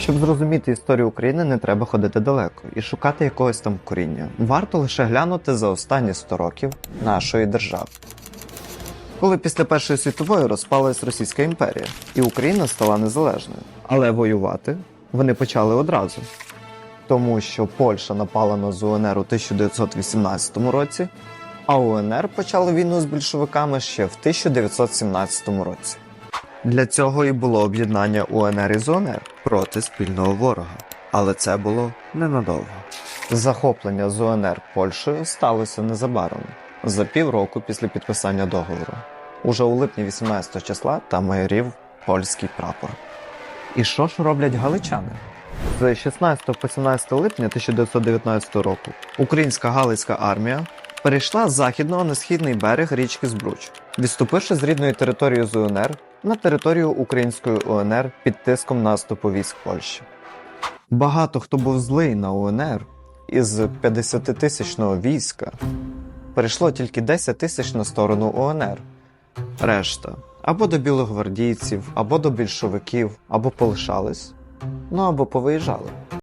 Щоб зрозуміти історію України, не треба ходити далеко і шукати якогось там коріння. Варто лише глянути за останні 100 років нашої держави. Коли після Першої світової розпалась Російська імперія, і Україна стала незалежною. Але воювати вони почали одразу. Тому що Польща напала на ЗУНР у 1918 році, а УНР почали війну з більшовиками ще в 1917 році. Для цього і було об'єднання УНР і ЗУНР проти спільного ворога. Але це було ненадовго. Захоплення ЗУНР Польщею сталося незабаром, за півроку після підписання договору. Уже у липні 18 числа там майорів польський прапор. І що ж роблять галичани? З 16 по 17 липня 1919 року українська галицька армія перейшла з західного на східний берег річки Збруч, відступивши з рідної території ЗУНР на територію Української УНР під тиском наступу військ Польщі. Багато хто був злий на УНР із 50-тисячного війська перейшло тільки 10 тисяч на сторону УНР. Решта або до білогвардійців, або до більшовиків, або полишались, ну або повиїжджали.